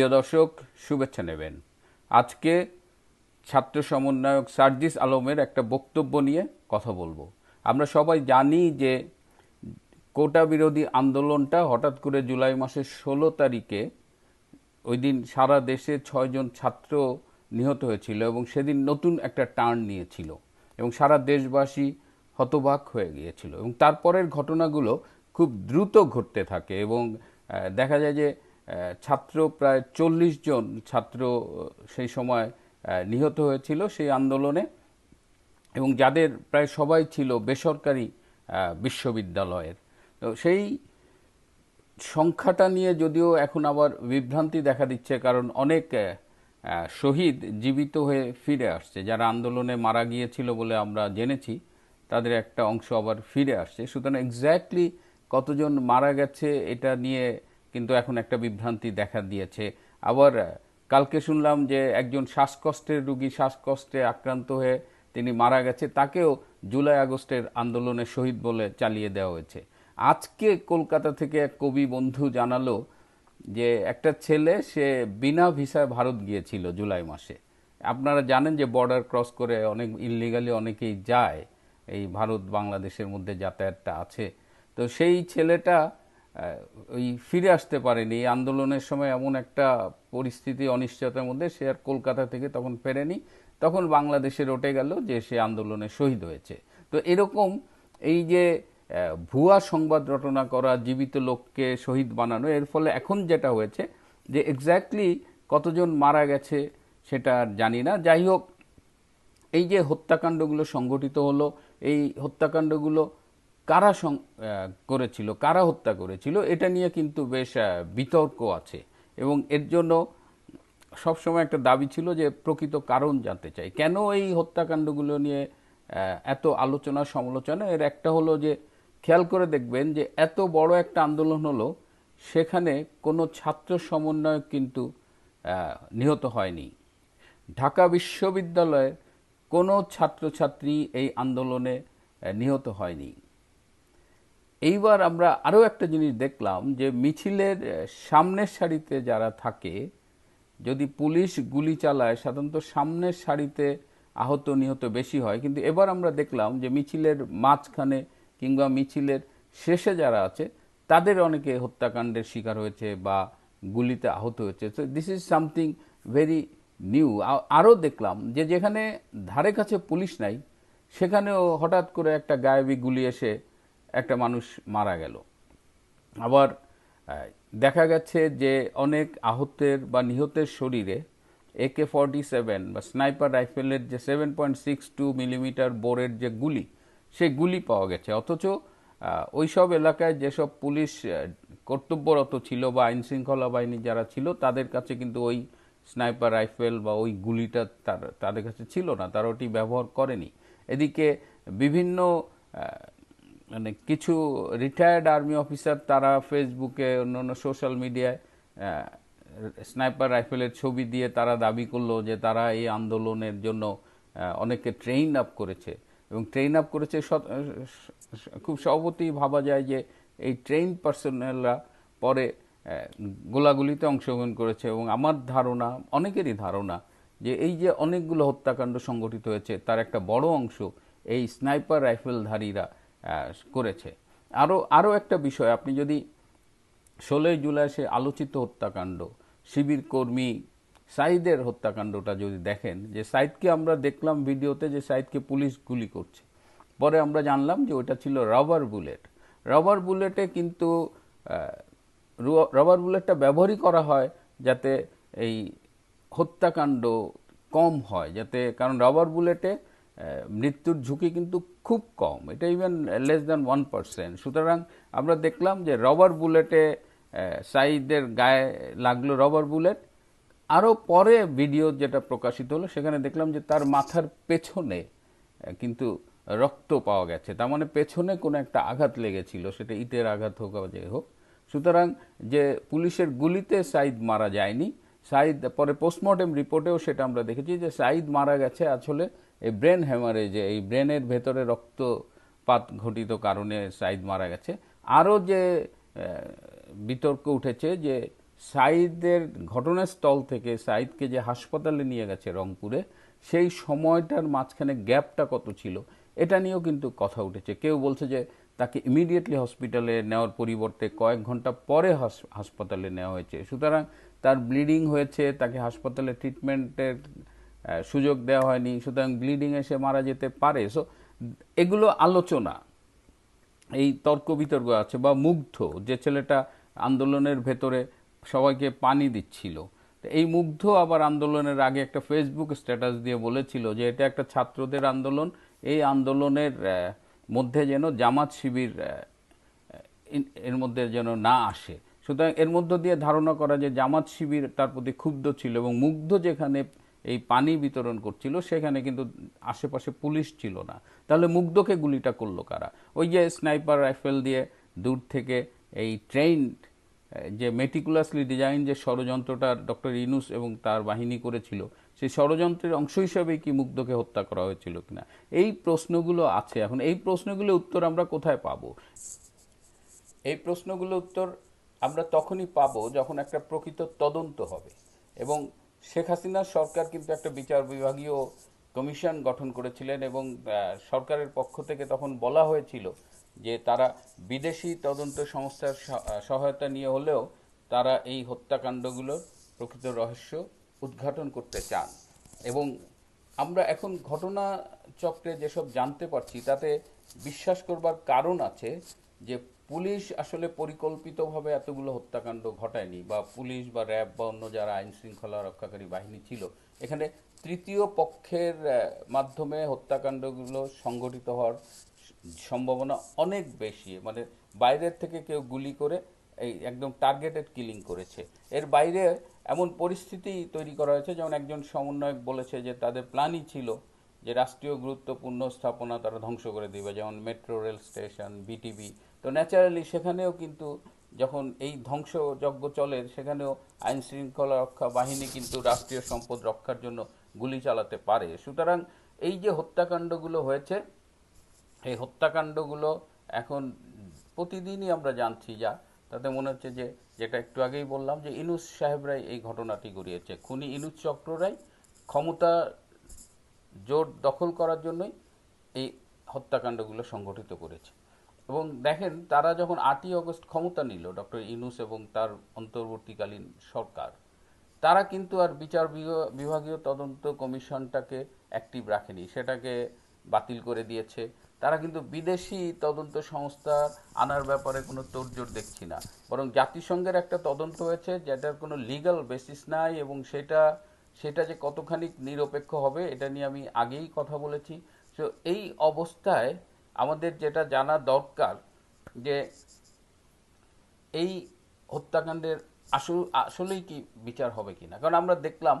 প্রিয় দর্শক, শুভেচ্ছা নেবেন। আজকে ছাত্র সমন্বয়ক সার্জিস আলমের একটা বক্তব্য নিয়ে কথা বলব। আমরা সবাই জানি যে কোটা বিরোধী আন্দোলনটা হঠাৎ করে জুলাই মাসের ষোলো তারিখে ওই দিন সারা দেশে ছয়জন ছাত্র নিহত হয়েছিল এবং সেদিন নতুন একটা টার্ন নিয়েছিল এবং সারা দেশবাসী হতবাক হয়ে গিয়েছিল এবং তারপরের ঘটনাগুলো খুব দ্রুত ঘটতে থাকে এবং দেখা যায় যে ছাত্র প্রায় চল্লিশ জন ছাত্র সেই সময় নিহত হয়েছিল সেই আন্দোলনে। এবং যাদের প্রায় সবাই ছিল বেসরকারি বিশ্ববিদ্যালয়ের। তো সেই সংখ্যাটা নিয়ে যদিও এখন আবার বিভ্রান্তি দেখা দিচ্ছে, কারণ অনেক শহীদ জীবিত হয়ে ফিরে আসছে। যারা আন্দোলনে মারা গিয়েছিল বলে আমরা জেনেছি, তাদের একটা অংশ আবার ফিরে আসছে। সুতরাং এক্স্যাক্টলি কতজন মারা গেছে, এটা নিয়ে কিন্তু এখন একটা বিভ্রান্তি দেখা দিয়েছে। আবার কালকে শুনলাম যে একজন শ্বাসকষ্টের রুগী শ্বাসকষ্টে আক্রান্ত হয়ে তিনি মারা গেছে, তাকেও জুলাই আগস্টের আন্দোলনে শহীদ বলে চালিয়ে দেওয়া হয়েছে। আজকে কলকাতা থেকে এক কবি বন্ধু জানালো যে একটা ছেলে, সে বিনা ভিসায় ভারত গিয়েছিল জুলাই মাসে। আপনারা জানেন যে বর্ডার ক্রস করে অনেক, ইললিগালি অনেকেই যায়, এই ভারত বাংলাদেশের মধ্যে যাতায়াতটা আছে। তো সেই ছেলেটা ওই ফিরে আসতে পারেনি। এই আন্দোলনের সময় এমন একটা পরিস্থিতি, অনিশ্চয়তার মধ্যে সে আর কলকাতা থেকে তখন ফেরেনি। তখন বাংলাদেশে রটে গেল যে সে আন্দোলনে শহীদ হয়েছে। তো এরকম এই যে ভুয়া সংবাদ রটনা করা, জীবিত লোককে শহীদ বানানো, এর ফলে এখন যেটা হয়েছে যে এক্স্যাক্টলি কতজন মারা গেছে সেটা জানি না। যাই হোক, এই যে হত্যাকাণ্ডগুলো সংগঠিত হলো, এই হত্যাকাণ্ডগুলো কারা করেছিল, কারা হত্যা করেছিল, এটা নিয়ে কিন্তু বেশ বিতর্ক আছে। এবং এর জন্য সবসময় একটা দাবি ছিল যে প্রকৃত কারণ জানতে চাই। কেন এই হত্যাকাণ্ডগুলো নিয়ে এত আলোচনা, সমালোচনা? এর একটা হলো যে, খেয়াল করে দেখবেন যে এত বড় একটা আন্দোলন হলো, সেখানে কোনো ছাত্র সমন্বয়ক কিন্তু নিহত হয়নি। ঢাকা বিশ্ববিদ্যালয়ের কোনো ছাত্রছাত্রী এই আন্দোলনে নিহত হয়নি। এইবার আমরা আরও একটা জিনিস দেখলাম যে মিছিলের সামনের সারিতে যারা থাকে, যদি পুলিশ গুলি চালায়, সাধারণত সামনের সারিতে আহত নিহত বেশি হয়। কিন্তু এবার আমরা দেখলাম যে মিছিলের মাঝখানে কিংবা মিছিলের শেষে যারা আছে, তাদের অনেকে হত্যাকাণ্ডের শিকার হয়েছে বা গুলিতে আহত হয়েছে। তো this is something very new আরও দেখলাম যে যেখানে ধারে কাছে পুলিশ নাই, সেখানেও হঠাৎ করে একটা গায়েবী গুলি এসে একটা মানুষ মারা গেল। আবার দেখা গেছে যে অনেক আহতের বা নিহতের শরীরে একে ফর্টি সেভেন বা স্নাইপার রাইফেলের যে seven point six two millimetre বোরের যে গুলি, সেই গুলি পাওয়া গেছে। অথচ ওইসব এলাকায় যেসব পুলিশ কর্তব্যরত ছিল বা আইন শৃঙ্খলা বাহিনী যারা ছিল, তাদের কাছে কিন্তু ওই স্নাইপার রাইফেল বা ওই গুলিটা তার, তাদের কাছে ছিল না। তারা ওটি ব্যবহার করেনি। এদিকে বিভিন্ন মানে কিছু রিটায়ার্ড আর্মি অফিসার তারা ফেসবুকে অন্যান্য সোশ্যাল মিডিয়ায় স্নাইপার রাইফেলের ছবি দিয়ে তারা দাবি করল যে তারা এই আন্দোলনের জন্য অনেকে ট্রেন আপ করেছে। এবং ট্রেন আপ করেছে খুব সহবতেই ভাবা যায় যে এই ট্রেন পার্সোনেলরা পরে গোলাগুলিতে অংশগ্রহণ করেছে। এবং আমার ধারণা, অনেকেরই ধারণা যে এই যে অনেকগুলো হত্যাকাণ্ড সংগঠিত হয়েছে, তার একটা বড় অংশ এই স্নাইপার রাইফেলধারীরা করেছে। আরও আরও একটা বিষয়, আপনি যদি ষোলোই জুলাই সে আলোচিত হত্যাকাণ্ড, শিবির কর্মী সাইদের হত্যাকাণ্ডটা যদি দেখেন, যে সাইদকে আমরা দেখলাম ভিডিওতে যে সাইদকে পুলিশ গুলি করছে। পরে আমরা জানলাম যে ওটা ছিল রাবার বুলেট। রাবার বুলেটে কিন্তু রাবার বুলেটটা ব্যবহারই করা হয় যাতে এই হত্যাকাণ্ড কম হয়, যাতে, কারণ রাবার বুলেটে মৃত্যুর ঝুঁকি কিন্তু খুব কম। এটা even less than one percent সুতরাং আমরা দেখলাম যে রবার বুলেটে সাইদের গায়ে লাগল রবার বুলেট আরও পরে ভিডিও যেটা প্রকাশিত হলো, সেখানে দেখলাম যে তার মাথার পেছনে কিন্তু রক্ত পাওয়া গেছে। তার মানে পেছনে কোনো একটা আঘাত লেগেছিল, সেটা ইটের আঘাত হোক বা যে হোক। সুতরাং যে পুলিশের গুলিতে সাইদ মারা যায়নি সাইদ পরে পোস্টমর্টেম রিপোর্টেও সেটা আমরা দেখেছি যে সাইদ মারা গেছে। আসলে এই ব্রেন হ্যামারেজে এই ব্রেনের ভেতরে রক্তপাত ঘটিত কারণে সাইদ মারা গেছে। আরও যে বিতর্ক উঠেছে যে সাইদের ঘটনাস্থল থেকে সাইদকে যে হাসপাতালে নিয়ে গেছে রংপুরে, সেই সময়টার মাঝখানে গ্যাপটা কত ছিল, এটা নিয়েও কিন্তু কথা উঠেছে। কেউ বলছে যে, তাকে ইমিডিয়েটলি হসপিটালে নেওয়ার পরিবর্তে কয়েক ঘণ্টা পরে হাস- হাসপাতালে নেওয়া হয়েছে। সুতরাং তার ব্লিডিং হয়েছে, তাকে হাসপাতালে ট্রিটমেন্টের সুযোগ দেওয়া হয়নি, সুতরাং ব্লিডিং এসে মারা যেতে পারে। সো এগুলো আলোচনা, এই তর্ক বিতর্ক আছে বা মুগ্ধ, যে ছেলেটা আন্দোলনের ভেতরে সবাইকে পানি দিচ্ছিল। এই মুগ্ধ আবার আন্দোলনের আগে একটা ফেসবুক স্ট্যাটাস দিয়ে বলেছিল যে এটা একটা ছাত্রদের আন্দোলন। এই আন্দোলনের মধ্যে যেন জামাত শিবির এর মধ্যে যেন না আসে। সুতরাং এর মধ্য দিয়ে ধারণা করা যে জামাত শিবির তার প্রতি ক্ষুব্ধ ছিল এবং মুগ্ধ যেখানে এই পানি বিতরণ করছিল, সেখানে কিন্তু আশেপাশে পুলিশ ছিল না। তাহলে মুগ্ধকে গুলিটা করল কারা? ওই যে স্নাইপার রাইফেল দিয়ে দূর থেকে এই ট্রেন, যে মেটিকুলাসলি ডিজাইন যে ষড়যন্ত্রটা ডক্টর ইনুস এবং তার বাহিনী করেছিল, সেই ষড়যন্ত্রের অংশ হিসাবেই কি মুগ্ধকে হত্যা করা হয়েছিল কিনা? এই প্রশ্নগুলো আছে এখন। এই প্রশ্নগুলো উত্তর আমরা কোথায় পাবো? এই প্রশ্নগুলো উত্তর আমরা তখনই পাব যখন একটা প্রকৃত তদন্ত হবে এবং শেখ হাসিনার সরকার কিন্তু একটা বিচার বিভাগীয় কমিশন গঠন করেছিলেন এবং সরকারের পক্ষ থেকে তখন বলা হয়েছিল যে তারা বিদেশি তদন্ত সংস্থার সহায়তা নিয়ে হলেও তারা এই হত্যাকাণ্ডগুলোর প্রকৃত রহস্য উদ্ঘাটন করতে চান। এবং আমরা এখন ঘটনা চক্রে যেসব জানতে পারছি, তাতে বিশ্বাস করবার কারণ আছে যে পুলিশ আসলে পরিকল্পিতভাবে এতগুলো হত্যাকাণ্ড ঘটায়নি বা পুলিশ বা র্যাব বা অন্য যারা আইন শৃঙ্খলা রক্ষাকারী বাহিনী ছিল, এখানে তৃতীয় পক্ষের মাধ্যমে হত্যাকাণ্ডগুলো সংগঠিত হওয়ার সম্ভাবনা অনেক বেশি। মানে বাইরের থেকে কেউ গুলি করে এই একদম টার্গেটেড কিলিং করেছে। এর বাইরে এমন পরিস্থিতি তৈরি করা হয়েছে, যেমন একজন সমন্বয়ক বলেছে যে তাদের প্ল্যানই ছিল যে রাষ্ট্রীয় গুরুত্বপূর্ণ স্থাপনা তারা ধ্বংস করে দিবে, যেমন মেট্রো রেল স্টেশন, বিটিভি তো ন্যাচারালি সেখানেও কিন্তু যখন এই ধ্বংসযজ্ঞ চলে, সেখানেও আইন শৃঙ্খলা রক্ষা বাহিনী কিন্তু রাষ্ট্রীয় সম্পদ রক্ষার জন্য গুলি চালাতে পারে। সুতরাং এই যে হত্যাকাণ্ডগুলো হয়েছে, এই হত্যাকাণ্ডগুলো এখন প্রতিদিনই আমরা জানছি যা। তাতে মনে হচ্ছে যে, যেটা একটু আগেই বললাম যে, ইনুস সাহেবরাই এই ঘটনাটি গড়িয়েছে খুনি ইনুস চক্ররাই ক্ষমতা জোর দখল করার জন্যই এই হত্যাকাণ্ডগুলো সংগঠিত করেছে। এবং দেখেন তারা যখন আটই অগস্ট ক্ষমতা নিল, ডক্টর ইনুস এবং তার অন্তর্বর্তীকালীন সরকার, তারা কিন্তু আর বিচার বিভাগ- বিভাগীয় তদন্ত কমিশনটাকে অ্যাক্টিভ রাখেনি, সেটাকে বাতিল করে দিয়েছে। তারা কিন্তু বিদেশি তদন্ত সংস্থা আনার ব্যাপারে কোনো তোড়জোড় দেখছি না। বরং জাতিসংঘের একটা তদন্ত হয়েছে, যেটার কোনো লিগ্যাল বেসিস নাই এবং সেটা সেটা যে কতখানি নিরপেক্ষ হবে, এটা নিয়ে আমি আগেই কথা বলেছি। তো এই অবস্থায় আমাদের যেটা জানা দরকার যে এই হত্যাকাণ্ডের আসল, আসলেই কি বিচার হবে কিনা? কারণ আমরা দেখলাম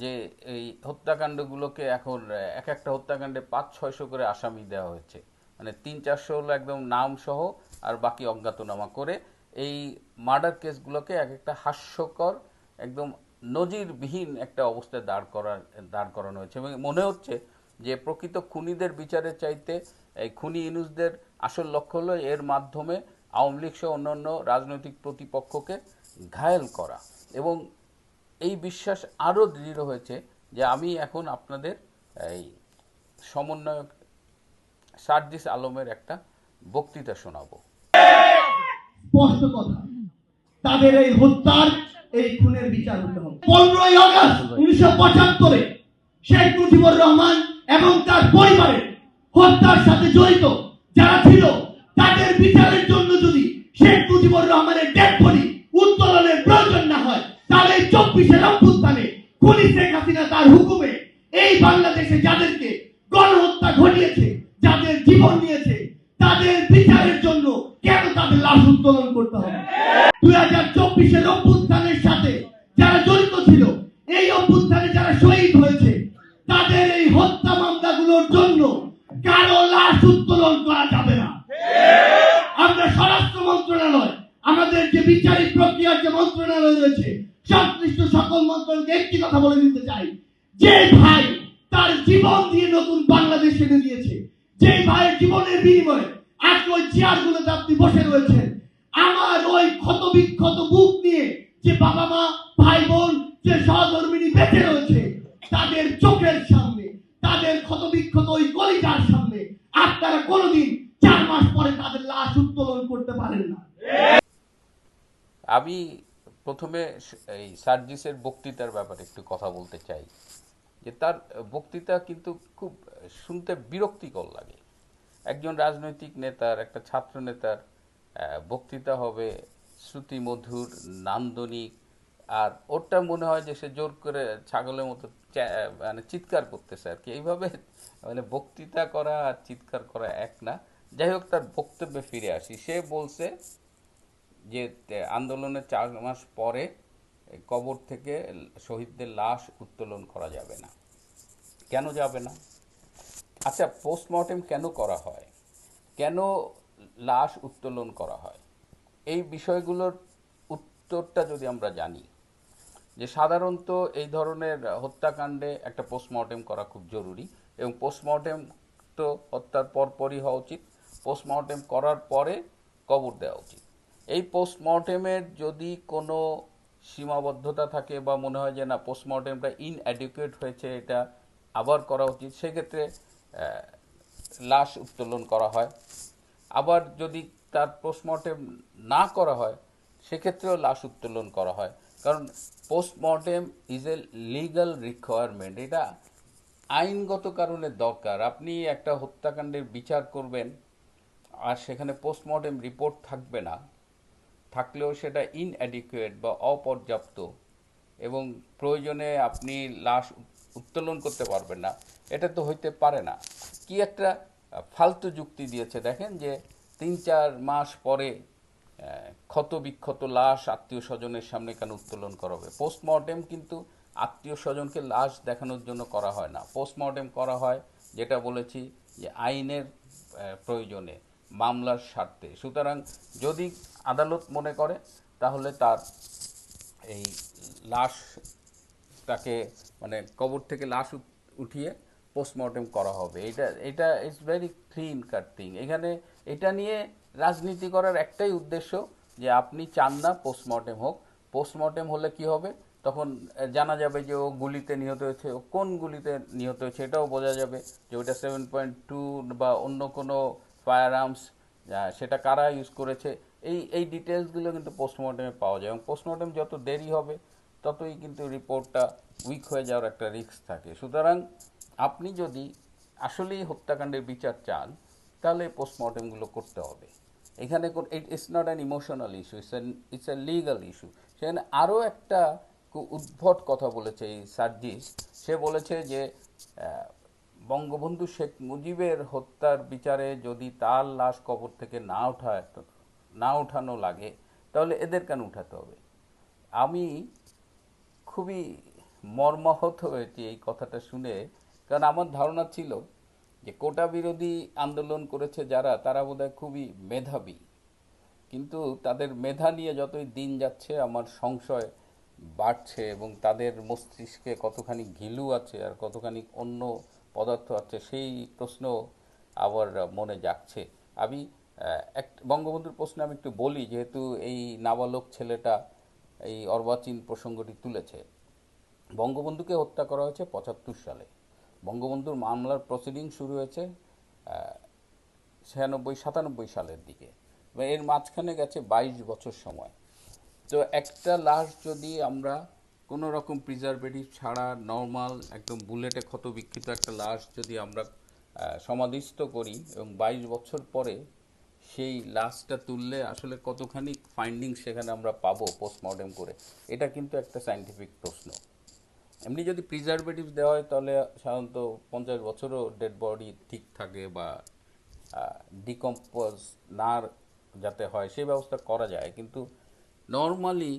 যে এই হত্যাকাণ্ডগুলোকে এখন, এক একটা হত্যাকাণ্ডে পাঁচ, ছয়শো করে আসামি দেওয়া হয়েছে। মানে তিন, চারশো হলো একদম নাম সহ আর বাকি অজ্ঞাতনামা করে এই মার্ডার কেসগুলোকে এক একটা হাস্যকর, একদম নজিরবিহীন একটা অবস্থায় দাঁড় করা দাঁড় করানো হয়েছে। এবং মনে হচ্ছে যে প্রকৃত খুনিদের বিচারের চাইতে এই খুনি ইনুসদের আসল লক্ষ্য হলো এর মাধ্যমে আওয়ামী লীগ সহ অন্যান্য রাজনৈতিক প্রতিপক্ষকে ঘায়েল করা। এবং এই বিশ্বাস আরও দৃঢ় হয়েছে যে আমি এখন আপনাদের এই সমন্বয়ক সার্জিস আলমের একটা বক্তৃতা শোনাবো। তাদের এই হত্যার এই খুনের বিচার হতে হবে। পনেরোই উনিশশো পঁচাত্তরে শেখ মুজিবুর রহমান এবং তার পরিবারের হত্যার সাথে জড়িত যারা ছিল, তাদের বিচারের জন্য যদি শেখ মুজিবুর রহমানের ডেড বডি উত্তোলনের প্রয়োজন না হয়, তাহলে এই চব্বিশের অভ্যুত্থানে খুনি শেখ হাসিনা তার হুকুমে এই বাংলাদেশে যাদেরকে গণহত্যা ঘটিয়েছে, যাদের জীবন নিয়েছে, তাদের বিচারের জন্য কেন তাদের লাশ উত্তোলন করতে হবে? দুই হাজার যে বিচারিক প্রক্রিয়ার যে মন্ত্রণালয় রয়েছে, সংশ্লিষ্ট সকল মন্ত্রণকে একটি কথা বলে দিতে চাই। যে ভাই তার জীবন দিয়ে নতুন বাংলাদেশ এনে দিয়েছে, যে ভাইয়ের জীবনের বিনিময়ে আজকে ওই চেয়ার গুলোতে আপনি বসে রয়েছেন, আমার ওই ক্ষত বিক্ষত বুক নিয়ে যে বাবা মা, ভাই বোন, যে সহধর্মিনী বেঁচে রয়েছে, তাদের চোখের সামনে, তাদের ক্ষত বিক্ষত ওই কলিজার সামনে আপনারা কোনোদিন চার মাস পরে তাদের লাশ উত্তোলন করতে পারেন না। বা- প্রথমে এই সার্জিসের বক্তৃতার ব্যাপারে একটু কথা বলতে চাই। যে তার বক্তৃতা কিন্তু খুব শুনতে বিরক্তিকর লাগে। একজন রাজনৈতিক নেতার, একটা ছাত্র নেতার বক্তৃতা হবে শ্রুতিমধুর নান্দনিক, আর ওরটা মনে হয় যে সে জোর করে ছাগলের মতো মানে চিৎকার করতেছে আর কি। এইভাবে মানে বক্তৃতা করা আর চিৎকার করা এক না। যাই হোক, তার বক্তব্যে ফিরে আসি। সে বলছে যে আন্দোলনের চার মাস পরে কবর থেকে শহীদদের লাশ উত্তোলন করা যাবে না। কেন যাবে না? আচ্ছা পোস্টমর্টেম কেন করা হয়? কেন লাশ উত্তোলন করা হয়? এই বিষয়গুলোর উত্তরটা যদি আমরা জানি, যে সাধারণত এই ধরনের হত্যাকাণ্ডে একটা পোস্টমর্টেম করা খুব জরুরি এবং পোস্টমর্টেম তো হত্যার পরপরই হওয়া উচিত। পোস্টমর্টেম করার পরে কবর দেওয়া উচিত। এই পোস্টমর্টেমের যদি কোনো সীমাবদ্ধতা থাকে বা মনে হয় যে না পোস্টমর্টেমটা ইনঅ্যাডিকুয়েট হয়েছে, এটা আবার করা উচিত, সেক্ষেত্রে লাশ উত্তোলন করা হয়। আবার যদি তার পোস্টমর্টেম না করা হয়, সেক্ষেত্রেও লাশ উত্তোলন করা হয়। কারণ postmortem is a legal requirement এটা আইনগত কারণে দরকার। আপনি একটা হত্যাকাণ্ডের বিচার করবেন, আর সেখানে পোস্টমর্টেম রিপোর্ট থাকবে না। থাকলেও সেটা ইনঅ্যাডিকুয়েট বা অপর্যাপ্ত এবং প্রয়োজনে আপনি লাশ উত্তোলন করতে পারবেন না, এটা তো হইতে পারে না। কি একটা ফালতু যুক্তি দিয়েছে, দেখেন যে তিন চার মাস পরে ক্ষত বিক্ষত লাশ আত্মীয় স্বজনের সামনে কেন উত্তোলন করা হবে? পোস্টমর্টেম কিন্তু আত্মীয় স্বজনকে লাশ দেখানোর জন্য করা হয় না। পোস্টমর্টেম করা হয়, যেটা বলেছি যে আইনের প্রয়োজনে। মামলার স্বার্থে। সুতরাং যদি আদালত মনে করে, তাহলে তার এই লাশ তাকে মানে কবর থেকে লাশ উঠিয়ে পোস্টমর্টেম করা হবে। এটা এটা it's very clean cut thing এখানে এটা নিয়ে রাজনীতি করার একটাই উদ্দেশ্য যে আপনি চান না পোস্টমর্টেম হোক। পোস্টমর্টেম হলে কি হবে? তখন জানা যাবে যে ও গুলিতে নিহত হয়েছে। ও কোন গুলিতে নিহত হয়েছে? এটাও বোঝা যাবে যে ওইটা সেভেন পয়েন্ট টু বা অন্য কোনো ফায়ার আর্মস সেটা কারা ইউজ করেছে, এই এই ডিটেলসগুলো কিন্তু পোস্টমর্টেমে পাওয়া যায় এবং পোস্টমর্টেম যত দেরি হবে, ততই কিন্তু রিপোর্টটা উইক হয়ে যাওয়ার একটা রিস্ক থাকে। সুতরাং আপনি যদি আসলেই হত্যাকাণ্ডের বিচার চান, তাহলে পোস্টমর্টেমগুলো করতে হবে। এখানে it's not an emotional issue it's it's a legal issue সেখানে আরও একটা উদ্ভট কথা বলেছে এই সার্জিস। সে বলেছে যে বঙ্গবন্ধু শেখ মুজিবের হত্যার বিচারে যদি তার লাশ কবর থেকে না ওঠায় না ওঠানো লাগে, তাহলে এদের কেন উঠাতে হবে? আমি খুবই মর্মাহত হয়েছি এই কথাটা শুনে, কারণ আমার ধারণা ছিল যে কোটা বিরোধী আন্দোলন করেছে যারা, তারা বোধহয় খুবই মেধাবী। কিন্তু তাদের মেধা নিয়ে যতই দিন যাচ্ছে, আমার সংশয় বাড়ছে এবং তাদের মস্তিষ্কে কতখানি ঘিলু আছে আর কতখানি অন্য পদার্থ আছে, সেই প্রশ্ন আবার মনে যাচ্ছে আমি এক বঙ্গবন্ধুর প্রশ্নে আমি একটু বলি, যেহেতু এই নাবালক ছেলেটা এই অর্বাচীন প্রসঙ্গটি তুলেছে। বঙ্গবন্ধুকে হত্যা করা হয়েছে পঁচাত্তর সালে। বঙ্গবন্ধুর মামলার প্রসিডিং শুরু হয়েছে ছিয়ানব্বই, সাতানব্বই সালের দিকে। এর মাঝখানে গেছে বাইশ বছর সময়। তো একটা লাশ যদি আমরা কোনো রকম প্রিজারভেটিভ ছাড়া নর্মাল একদম বুলেটে ক্ষত বিক্ষিত একটা লাশ যদি আমরা সমাধিস্থ করি এবং বাইশ বছর পরে সেই লাশটা তুললে আসলে কতখানি ফাইন্ডিং সেখানে আমরা পাবো পোস্টমর্টেম করে, এটা কিন্তু একটা সাইন্টিফিক প্রশ্ন। এমনি যদি প্রিজারভেটিভ দেওয়া হয় তাহলে সাধারণত পঞ্চাশ বছরও ডেড বডি ঠিক থাকে বা ডিকম্পোজ না যাতে হয় সেই ব্যবস্থা করা যায়, কিন্তু নর্মালি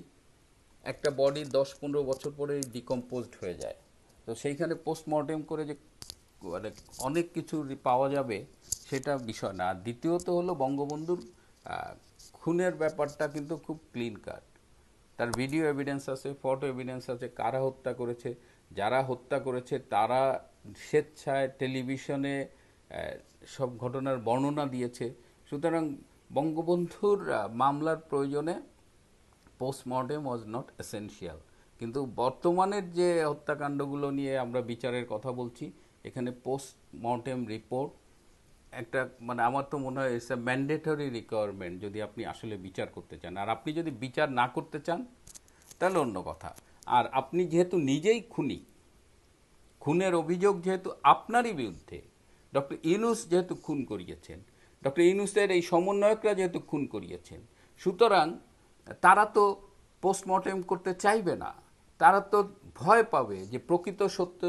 একটা বডি দশ পনেরো বছর পরেই ডিকম্পোজড হয়ে যায়। তো সেইখানে পোস্টমর্টেম করে যে মানে অনেক কিছু পাওয়া যাবে, সেটা বিষয় না। আর দ্বিতীয়ত হলো বঙ্গবন্ধুর খুনের ব্যাপারটা কিন্তু খুব ক্লিন কাট তার ভিডিও এভিডেন্স আছে ফটো এভিডেন্স আছে, কারা হত্যা করেছে, যারা হত্যা করেছে, তারা স্বেচ্ছায় টেলিভিশনে সব ঘটনার বর্ণনা দিয়েছে। সুতরাং বঙ্গবন্ধুর মামলার প্রয়োজনে পোস্টমর্টেম ওয়াজ নট এসেনশিয়াল কিন্তু বর্তমানের যে হত্যাকাণ্ডগুলো নিয়ে আমরা বিচারের কথা বলছি, এখানে পোস্টমর্টেম রিপোর্ট একটা মানে আমার তো মনে হয় ইটস এ ম্যান্ডেটরি রিকোয়ারমেন্ট যদি আপনি আসলে বিচার করতে চান। আর আপনি যদি বিচার না করতে চান, তাহলে অন্য কথা। আর আপনি যেহেতু নিজেই খুনি, খুনের অভিযোগ যেহেতু আপনারই বিরুদ্ধে, ডক্টর ইউনুস যেহেতু খুন করিয়েছেন, ডক্টর ইউনুসের এই সমন্বয়করা যেহেতু খুন করিয়েছেন, সুতরাং তারা তো পোস্টমর্টেম করতে চাইবে না। তারা তো ভয় পাবে যে প্রকৃত সত্য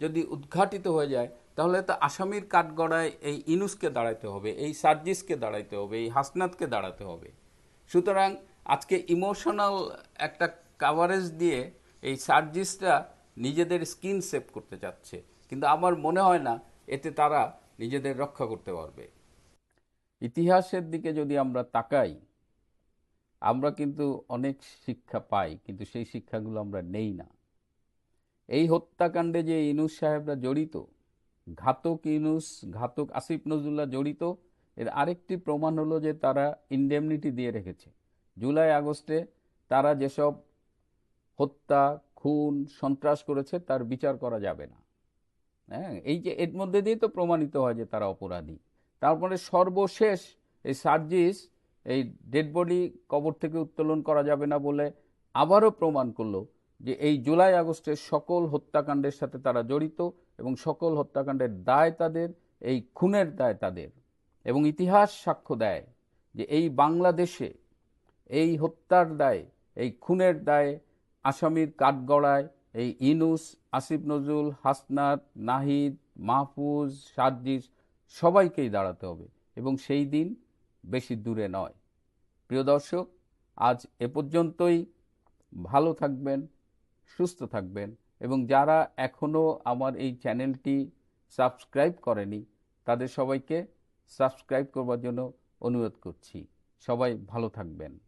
যদি উদ্ঘাটিত হয়ে যায়, তাহলে তো আসামির কাঠগড়ায় এই ইনুসকে দাঁড়াতে হবে, এই সার্জিসকে দাঁড়াতে হবে, এই হাসনাতকে দাঁড়াতে হবে। সুতরাং আজকে ইমোশনাল একটা কাভারেজ দিয়ে এই সার্জিসরা নিজেদের স্কিন সেভ করতে চাচ্ছে। কিন্তু আমার মনে হয় না, এতে তারা নিজেদের রক্ষা করতে পারবে। ইতিহাসের দিকে যদি আমরা তাকাই আমরা কিন্তু অনেক শিক্ষা পাই, কিন্তু সেই শিক্ষাগুলো আমরা নেই না। এই হত্যাকাণ্ডে যে ইনুস সাহেবরা জড়িত, ঘাতক ইনুস, ঘাতক আসিফ নজরুল্লাহ জড়িত, এর আরেকটি প্রমাণ হলো যে তারা ইনডেমনিটি দিয়ে রেখেছে। জুলাই আগস্টে তারা যেসব হত্যা, খুন, সন্ত্রাস করেছে, তার বিচার করা যাবে না। হ্যাঁ এই যে এর মধ্যে দিয়ে তো প্রমাণিত হয় যে তারা অপরাধী। তারপরে সর্বশেষ এই সার্জিস এই ডেড বডি কবর থেকে উত্তোলন করা যাবে না বলে আবারও প্রমাণ করল যে এই জুলাই আগস্টের সকল হত্যাকাণ্ডের সাথে তারা জড়িত এবং সকল হত্যাকাণ্ডের দায় তাদের, এই খুনের দায় তাদের। এবং ইতিহাস সাক্ষ্য দেয় যে এই বাংলাদেশে এই হত্যার দায়, এই খুনের দায়ে আসামির কাঠগড়ায় এই ইনুস, আসিফ নজরুল, হাসনাত, নাহিদ, মাহফুজ সাদ্দিস সবাইকেই দাঁড়াতে হবে এবং সেই দিন বেশি দূরে নয়। প্রিয় দর্শক, আজ এ পর্যন্তই। ভালো থাকবেন, সুস্থ থাকবেন এবং যারা এখনও আমার এই চ্যানেলটি সাবস্ক্রাইব করেনি, তাদের সবাইকে সাবস্ক্রাইব করবার জন্য অনুরোধ করছি। সবাই ভালো থাকবেন।